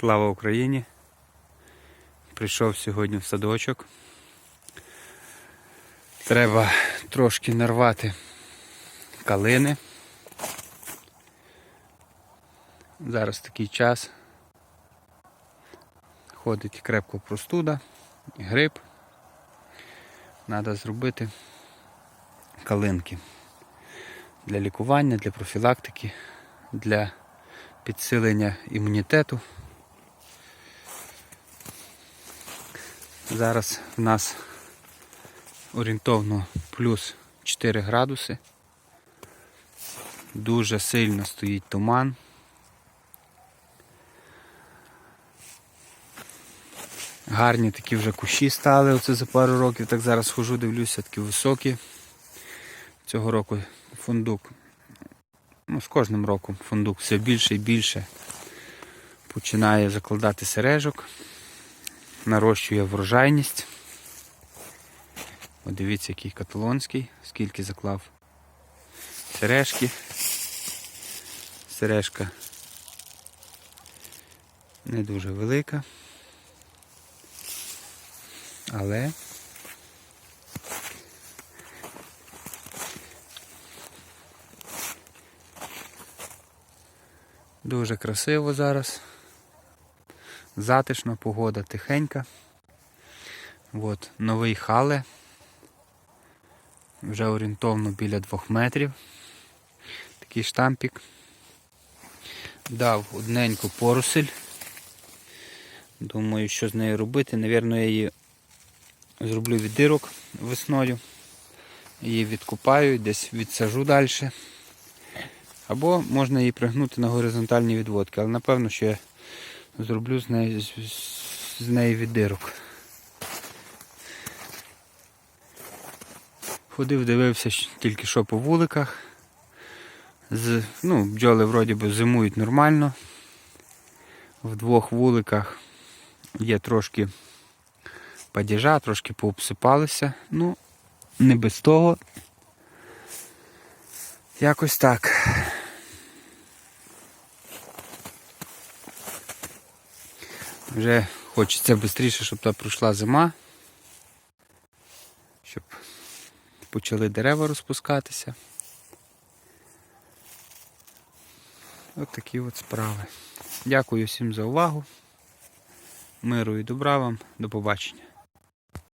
Слава Україні! Прийшов сьогодні в садочок. Треба трошки нарвати калини. Зараз такий час. Ходить крепко простуда, грип. Треба зробити калинки для лікування, для профілактики, для підсилення імунітету. Зараз в нас орієнтовно плюс 4 градуси. Дуже сильно стоїть туман. Гарні такі вже кущі стали оце за пару років. Так зараз хожу, дивлюся, такі високі. Цього року фундук. Ну, з кожним роком фундук все більше і більше починає закладати сережок, нарощує врожайність. От дивіться, який каталонський, скільки заклав сережки. Сережка не дуже велика. Але дуже красиво зараз. Затишно, погода тихенька. От, новий хале. Вже орієнтовно біля двох метрів. Такий штампік. Дав одненьку порусель. Думаю, що з нею робити. Навірно, я її зроблю від дирок весною. Її відкупаю, десь відсажу далі. Або можна її пригнути на горизонтальні відводки, але напевно, що я зроблю з неї, з, неї від дирок. Ходив, дивився тільки що по вуликах. З, ну, бджоли вроді би зимують нормально. В двох вуликах є трошки падіжа, трошки пообсипалися. Ну, не без того. Якось так. Вже хочеться швидше, щоб та пройшла зима. Щоб почали дерева розпускатися. От такі от справи. Дякую всім за увагу. Миру і добра вам. До побачення.